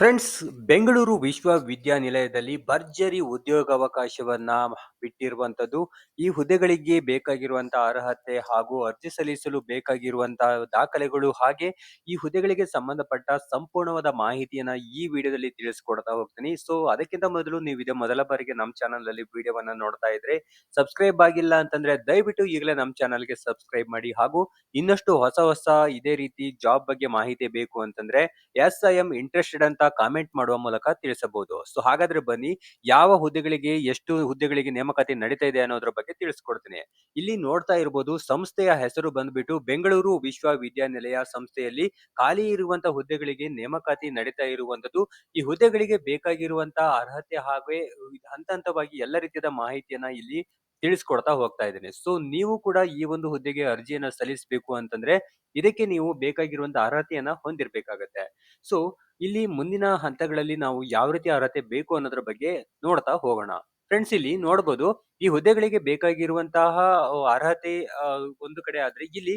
Friends, Bengaluru ವಿಶ್ವವಿದ್ಯಾನಿಲಯದಲ್ಲಿ ಭರ್ಜರಿ ಉದ್ಯೋಗಾವಕಾಶವನ್ನ ಬಿಟ್ಟಿರುವಂತದ್ದು ಈ ಹುದ್ದೆಗಳಿಗೆ ಬೇಕಾಗಿರುವಂತಹ ಅರ್ಹತೆ ಹಾಗೂ ಅರ್ಜಿ ಸಲ್ಲಿಸಲು ಬೇಕಾಗಿರುವಂತಹ ದಾಖಲೆಗಳು ಹಾಗೆ ಈ ಹುದ್ದೆಗಳಿಗೆ ಸಂಬಂಧಪಟ್ಟ ಸಂಪೂರ್ಣವಾದ ಮಾಹಿತಿಯನ್ನ ಈ ವಿಡಿಯೋದಲ್ಲಿ ತಿಳಿಸ್ಕೊಡ್ತಾ ಹೋಗ್ತೀನಿ. ಸೊ ಅದಕ್ಕಿಂತ ಮೊದಲು ನೀವು ಇದೇ ಮೊದಲ ಬಾರಿಗೆ ನಮ್ಮ ಚಾನಲ್ ಅಲ್ಲಿ ವಿಡಿಯೋವನ್ನ ನೋಡ್ತಾ ಇದ್ರೆ ಸಬ್ಸ್ಕ್ರೈಬ್ ಆಗಿಲ್ಲ ಅಂತಂದ್ರೆ ದಯವಿಟ್ಟು ಈಗಲೇ ನಮ್ಮ ಚಾನಲ್ಗೆ ಸಬ್ಸ್ಕ್ರೈಬ್ ಮಾಡಿ ಹಾಗೂ ಇನ್ನಷ್ಟು ಹೊಸ ಹೊಸ ಇದೇ ರೀತಿ ಜಾಬ್ ಬಗ್ಗೆ ಮಾಹಿತಿ ಬೇಕು ಅಂತಂದ್ರೆ ಎಸ್ ಐ ಎಂ ಇಂಟ್ರೆಸ್ಟೆಡ್ ಅಂತ ಕಾಮೆಂಟ್ ಮಾಡುವ ಮೂಲಕ ತಿಳಿಸಬಹುದು. ಸೊ ಹಾಗಾದ್ರೆ ಬನ್ನಿ, ಯಾವ ಹುದ್ದೆಗಳಿಗೆ, ಎಷ್ಟು ಹುದ್ದೆಗಳಿಗೆ ನೇಮಕಾತಿ ನಡೀತಾ ಇದೆ ಅನ್ನೋದ್ರ ಬಗ್ಗೆ ತಿಳಿಸ್ಕೊಡ್ತೀನಿ. ಇಲ್ಲಿ ನೋಡ್ತಾ ಇರಬಹುದು ಸಂಸ್ಥೆಯ ಹೆಸರು ಬಂದ್ಬಿಟ್ಟು ಬೆಂಗಳೂರು ವಿಶ್ವವಿದ್ಯಾನಿಲಯ ಸಂಸ್ಥೆಯಲ್ಲಿ ಖಾಲಿ ಇರುವಂತಹ ಹುದ್ದೆಗಳಿಗೆ ನೇಮಕಾತಿ ನಡೀತಾ ಇರುವಂತದ್ದು ಈ ಹುದ್ದೆಗಳಿಗೆ ಬೇಕಾಗಿರುವಂತಹ ಅರ್ಹತೆ ಹಾಗೆ ಹಂತ ಹಂತವಾಗಿ ಎಲ್ಲ ರೀತಿಯ ಮಾಹಿತಿಯನ್ನ ಇಲ್ಲಿ ತಿಳಿಸ್ಕೊಡ್ತಾ ಹೋಗ್ತಾ ಇದ್ದೇನೆ. ಸೊ ನೀವು ಕೂಡ ಈ ಒಂದು ಹುದ್ದೆಗೆ ಅರ್ಜಿಯನ್ನ ಸಲ್ಲಿಸಬೇಕು ಅಂತಂದ್ರೆ ಇದಕ್ಕೆ ನೀವು ಬೇಕಾಗಿರುವಂತ ಅರ್ಹತೆಯನ್ನ ಹೊಂದಿರಬೇಕಾಗತ್ತೆ. ಸೊ ಇಲ್ಲಿ ಮುಂದಿನ ಹಂತಗಳಲ್ಲಿ ನಾವು ಯಾವ ರೀತಿ ಅರ್ಹತೆ ಬೇಕು ಅನ್ನೋದ್ರ ಬಗ್ಗೆ ನೋಡ್ತಾ ಹೋಗೋಣ. ಫ್ರೆಂಡ್ಸ್ ಇಲ್ಲಿ ನೋಡಬಹುದು ಈ ಹುದ್ದೆಗಳಿಗೆ ಬೇಕಾಗಿರುವಂತಹ ಅರ್ಹತೆ ಒಂದು ಕಡೆ ಆದ್ರೆ ಇಲ್ಲಿ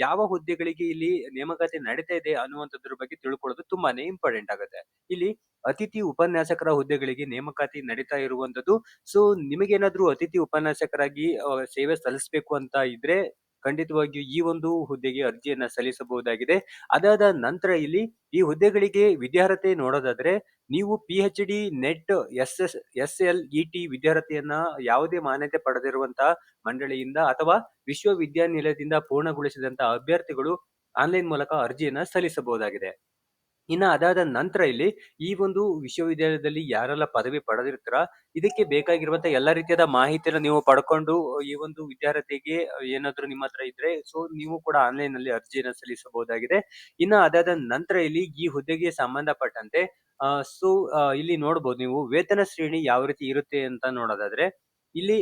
ಯಾವ ಹುದ್ದೆಗಳಿಗೆ ಇಲ್ಲಿ ನೇಮಕಾತಿ ನಡೀತಾ ಇದೆ ಅನ್ನುವಂಥದ್ರ ಬಗ್ಗೆ ತಿಳ್ಕೊಳ್ಳೋದು ತುಂಬಾನೇ ಇಂಪಾರ್ಟೆಂಟ್ ಆಗುತ್ತೆ. ಇಲ್ಲಿ ಅತಿಥಿ ಉಪನ್ಯಾಸಕರ ಹುದ್ದೆಗಳಿಗೆ ನೇಮಕಾತಿ ನಡೀತಾ ಇರುವಂತದ್ದು ಸೊ ನಿಮಗೇನಾದ್ರೂ ಅತಿಥಿ ಉಪನ್ಯಾಸಕರಾಗಿ ಸೇವೆ ಸಲ್ಲಿಸಬೇಕು ಅಂತ ಇದ್ರೆ ಖಂಡಿತವಾಗಿಯೂ ಈ ಒಂದು ಹುದ್ದೆಗೆ ಅರ್ಜಿಯನ್ನ ಸಲ್ಲಿಸಬಹುದಾಗಿದೆ. ಅದಾದ ನಂತರ ಇಲ್ಲಿ ಈ ಹುದ್ದೆಗಳಿಗೆ ವಿದ್ಯಾರ್ಹತೆ ನೋಡೋದಾದ್ರೆ ನೀವು P H D NET S S S L E T ವಿದ್ಯಾರ್ಹತೆಯನ್ನ ಯಾವುದೇ ಮಾನ್ಯತೆ ಪಡೆದಿರುವಂತಹ ಮಂಡಳಿಯಿಂದ ಅಥವಾ ವಿಶ್ವವಿದ್ಯಾನಿಲಯದಿಂದ ಪೂರ್ಣಗೊಳಿಸಿದಂತಹ ಅಭ್ಯರ್ಥಿಗಳು ಆನ್ಲೈನ್ ಮೂಲಕ ಅರ್ಜಿಯನ್ನ ಸಲ್ಲಿಸಬಹುದಾಗಿದೆ. ಇನ್ನ ಅದಾದ ನಂತರ ಇಲ್ಲಿ ಈ ಒಂದು ವಿಶ್ವವಿದ್ಯಾಲಯದಲ್ಲಿ ಯಾರೆಲ್ಲ ಪದವಿ ಪಡೆದಿರ್ತಾರ, ಇದಕ್ಕೆ ಬೇಕಾಗಿರುವಂತ ಎಲ್ಲಾ ರೀತಿಯಾದ ಮಾಹಿತಿಯನ್ನು ನೀವು ಪಡ್ಕೊಂಡು ಈ ಒಂದು ವಿದ್ಯಾರ್ಥಿಗೆ ಏನಾದ್ರು ನಿಮ್ಮ ಹತ್ರ ಇದ್ರೆ ಸೊ ನೀವು ಕೂಡ ಆನ್ಲೈನ್ನಲ್ಲಿ ಅರ್ಜಿಯನ್ನು ಸಲ್ಲಿಸಬಹುದಾಗಿದೆ. ಇನ್ನ ಅದಾದ ನಂತರ ಇಲ್ಲಿ ಈ ಹುದ್ದೆಗೆ ಸಂಬಂಧಪಟ್ಟಂತೆ ಸೊ ಇಲ್ಲಿ ನೋಡಬಹುದು ನೀವು, ವೇತನ ಶ್ರೇಣಿ ಯಾವ ರೀತಿ ಇರುತ್ತೆ ಅಂತ ನೋಡೋದಾದ್ರೆ ಇಲ್ಲಿ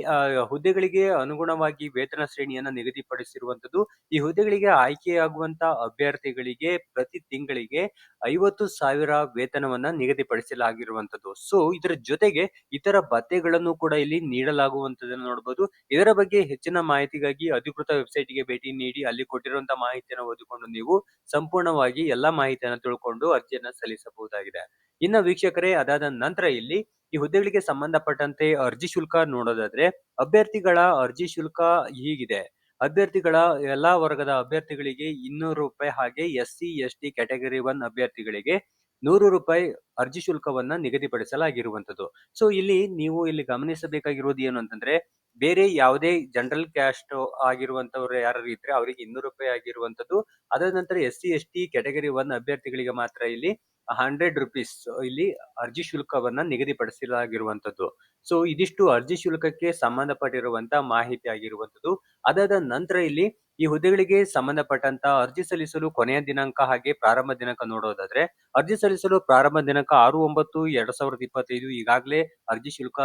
ಹುದ್ದೆಗಳಿಗೆ ಅನುಗುಣವಾಗಿ ವೇತನ ಶ್ರೇಣಿಯನ್ನ ನಿಗದಿಪಡಿಸಿರುವಂತದ್ದು ಈ ಹುದ್ದೆಗಳಿಗೆ ಆಯ್ಕೆಯಾಗುವಂತ ಅಭ್ಯರ್ಥಿಗಳಿಗೆ ಪ್ರತಿ ತಿಂಗಳಿಗೆ ಐವತ್ತು ಸಾವಿರ ವೇತನವನ್ನ ನಿಗದಿಪಡಿಸಲಾಗಿರುವಂತದ್ದು ಸೊ, ಇದರ ಜೊತೆಗೆ ಇತರ ಭತ್ಯೆಗಳನ್ನು ಕೂಡ ಇಲ್ಲಿ ನೀಡಲಾಗುವಂತದನ್ನು ನೋಡಬಹುದು ಇದರ ಬಗ್ಗೆ ಹೆಚ್ಚಿನ ಮಾಹಿತಿಗಾಗಿ ಅಧಿಕೃತ ವೆಬ್ಸೈಟ್ಗೆ ಭೇಟಿ ನೀಡಿ ಅಲ್ಲಿ ಕೊಟ್ಟಿರುವಂತ ಮಾಹಿತಿಯನ್ನು ಓದಿಕೊಂಡು ನೀವು ಸಂಪೂರ್ಣವಾಗಿ ಎಲ್ಲಾ ಮಾಹಿತಿಯನ್ನು ತಿಳ್ಕೊಂಡು ಅರ್ಜಿಯನ್ನ ಸಲ್ಲಿಸಬಹುದಾಗಿದೆ. ಇನ್ನ ವೀಕ್ಷಕರೇ, ಅದಾದ ನಂತರ ಇಲ್ಲಿ ಈ ಹುದ್ದೆಗಳಿಗೆ ಸಂಬಂಧಪಟ್ಟಂತೆ ಅರ್ಜಿ ಶುಲ್ಕ ನೋಡೋದಾದ್ರೆ, ಅಭ್ಯರ್ಥಿಗಳ ಅರ್ಜಿ ಶುಲ್ಕ ಹೀಗಿದೆ. ಅಭ್ಯರ್ಥಿಗಳ ಎಲ್ಲಾ ವರ್ಗದ ಅಭ್ಯರ್ಥಿಗಳಿಗೆ ಇನ್ನೂರು ರೂಪಾಯಿ ಹಾಗೆ S C S T category one ಅಭ್ಯರ್ಥಿಗಳಿಗೆ ನೂರು ರೂಪಾಯಿ ಅರ್ಜಿ ಶುಲ್ಕವನ್ನ ನಿಗದಿಪಡಿಸಲಾಗಿರುವಂತದ್ದು ಸೊ, ಇಲ್ಲಿ ನೀವು ಇಲ್ಲಿ ಗಮನಿಸಬೇಕಾಗಿರುವುದು ಏನು ಅಂತಂದ್ರೆ ಬೇರೆ ಯಾವುದೇ ಜನರಲ್ ಕ್ಯಾಸ್ಟ್ ಆಗಿರುವಂತವ್ರು ಯಾರು ಇದ್ರೆ ಅವರಿಗೆ ಇನ್ನೂರು ರೂಪಾಯಿ ಆಗಿರುವಂತದ್ದು. ಅದರ ನಂತರ S C S T category one ಅಭ್ಯರ್ಥಿಗಳಿಗೆ ಮಾತ್ರ ಇಲ್ಲಿ ಹಂಡ್ರೆಡ್ ರುಪೀಸ್ ಇಲ್ಲಿ ಅರ್ಜಿ ಶುಲ್ಕವನ್ನ ನಿಗದಿಪಡಿಸಲಾಗಿರುವಂತದ್ದು. ಸೊ ಇದಿಷ್ಟು ಅರ್ಜಿ ಶುಲ್ಕಕ್ಕೆ ಸಂಬಂಧಪಟ್ಟಿರುವಂತ ಮಾಹಿತಿ ಆಗಿರುವಂತದ್ದು. ಅದಾದ ನಂತರ ಇಲ್ಲಿ ಈ ಹುದ್ದೆಗಳಿಗೆ ಸಂಬಂಧಪಟ್ಟಂತ ಅರ್ಜಿ ಸಲ್ಲಿಸಲು ಕೊನೆಯ ದಿನಾಂಕ ಹಾಗೆ ಪ್ರಾರಂಭ ದಿನಾಂಕ ನೋಡೋದಾದ್ರೆ, ಅರ್ಜಿ ಸಲ್ಲಿಸಲು ಪ್ರಾರಂಭ ದಿನಾಂಕ ಆರು ಒಂಬತ್ತು ಎರಡ್ ಸಾವಿರದ ಇಪ್ಪತ್ತೈದು ಈಗಾಗಲೇ ಅರ್ಜಿ ಶುಲ್ಕ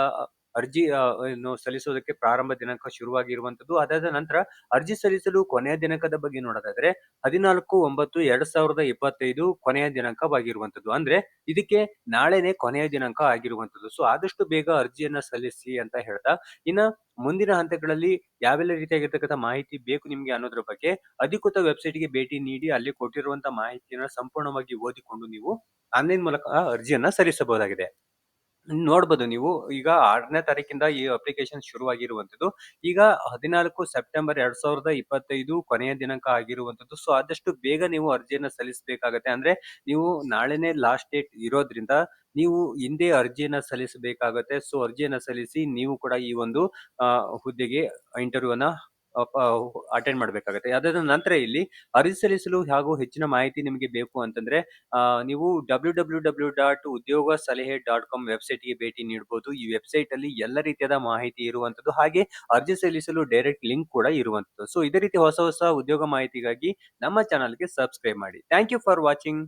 ಅರ್ಜಿ ಸಲ್ಲಿಸೋದಕ್ಕೆ ಪ್ರಾರಂಭ ದಿನಾಂಕ ಶುರುವಾಗಿರುವಂತದ್ದು ಅದಾದ ನಂತರ ಅರ್ಜಿ ಸಲ್ಲಿಸಲು ಕೊನೆಯ ದಿನಾಂಕದ ಬಗ್ಗೆ ನೋಡೋದಾದ್ರೆ ಹದಿನಾಲ್ಕು, ಒಂಬತ್ತು, ಎರಡ್ ಸಾವಿರದ ಇಪ್ಪತ್ತೈದು ಕೊನೆಯ ದಿನಾಂಕವಾಗಿರುವಂತದ್ದು ಅಂದ್ರೆ ಇದಕ್ಕೆ ನಾಳೆನೆ ಕೊನೆಯ ದಿನಾಂಕ ಆಗಿರುವಂತದ್ದು ಸೊ, ಆದಷ್ಟು ಬೇಗ ಅರ್ಜಿಯನ್ನ ಸಲ್ಲಿಸಿ ಅಂತ ಹೇಳ್ತಾ, ಇನ್ನ ಮುಂದಿನ ಹಂತಗಳಲ್ಲಿ ಯಾವೆಲ್ಲ ರೀತಿಯಾಗಿರ್ತಕ್ಕಂಥ ಮಾಹಿತಿ ಬೇಕು ನಿಮ್ಗೆ ಅನ್ನೋದ್ರ ಬಗ್ಗೆ ಅಧಿಕೃತ ವೆಬ್ಸೈಟ್ಗೆ ಭೇಟಿ ನೀಡಿ ಅಲ್ಲಿ ಕೊಟ್ಟಿರುವಂತಹ ಮಾಹಿತಿಯನ್ನ ಸಂಪೂರ್ಣವಾಗಿ ಓದಿಕೊಂಡು ನೀವು ಆನ್ಲೈನ್ ಮೂಲಕ ಅರ್ಜಿಯನ್ನ ಸಲ್ಲಿಸಬಹುದಾಗಿದೆ. ನೋಡ್ಬೋದು ನೀವು. ಈಗ ಆರನೇ ತಾರೀಕಿಂದ ಈ ಅಪ್ಲಿಕೇಶನ್ ಶುರುವಾಗಿರುವಂತದ್ದು ಈಗ ಹದಿನಾಲ್ಕು ಸೆಪ್ಟೆಂಬರ್ ಎರಡ್ ಸಾವಿರದ ಇಪ್ಪತ್ತೈದು ಕೊನೆಯ ದಿನಾಂಕ ಆಗಿರುವಂತದ್ದು ಸೊ ಆದಷ್ಟು ಬೇಗ ನೀವು ಅರ್ಜಿಯನ್ನು ಸಲ್ಲಿಸಬೇಕಾಗತ್ತೆ. ಅಂದ್ರೆ ನೀವು ನಾಳೆನೇ ಲಾಸ್ಟ್ ಡೇಟ್ ಇರೋದ್ರಿಂದ ನೀವು ಹಿಂದೆ ಅರ್ಜಿಯನ್ನ ಸಲ್ಲಿಸಬೇಕಾಗತ್ತೆ. ಸೊ ಅರ್ಜಿಯನ್ನ ಸಲ್ಲಿಸಿ ನೀವು ಕೂಡ ಈ ಒಂದು ಹುದ್ದೆಗೆ ಇಂಟರ್ವ್ಯೂ ಅನ್ನ ಅಟೆಂಡ್ ಮಾಡಬೇಕಾಗುತ್ತೆ. ಅದಾದ ನಂತರ ಇಲ್ಲಿ ಅರ್ಜಿ ಸಲ್ಲಿಸಲು ಹಾಗೂ ಹೆಚ್ಚಿನ ಮಾಹಿತಿ ನಿಮಗೆ ಬೇಕು ಅಂತಂದ್ರೆ ನೀವು ಡಬ್ಲ್ಯೂ ಡಬ್ಲ್ಯೂ ಡಬ್ಲ್ಯೂ ಡಾಟ್ ಉದ್ಯೋಗ ಸಲಹೆ ಡಾಟ್ ಕಾಮ್ ವೆಬ್ಸೈಟ್ಗೆ ಭೇಟಿ ನೀಡಬಹುದು ಈ ವೆಬ್ಸೈಟ್ ಅಲ್ಲಿ ಎಲ್ಲ ರೀತಿಯಾದ ಮಾಹಿತಿ ಇರುವಂತದ್ದು ಹಾಗೆ ಅರ್ಜಿ ಸಲ್ಲಿಸಲು ಡೈರೆಕ್ಟ್ ಲಿಂಕ್ ಕೂಡ ಇರುವಂತದ್ದು ಸೊ ಇದೇ ರೀತಿ ಹೊಸ ಹೊಸ ಉದ್ಯೋಗ ಮಾಹಿತಿಗಾಗಿ ನಮ್ಮ ಚಾನಲ್ಗೆ ಸಬ್ಸ್ಕ್ರೈಬ್ ಮಾಡಿ. Thank you for watching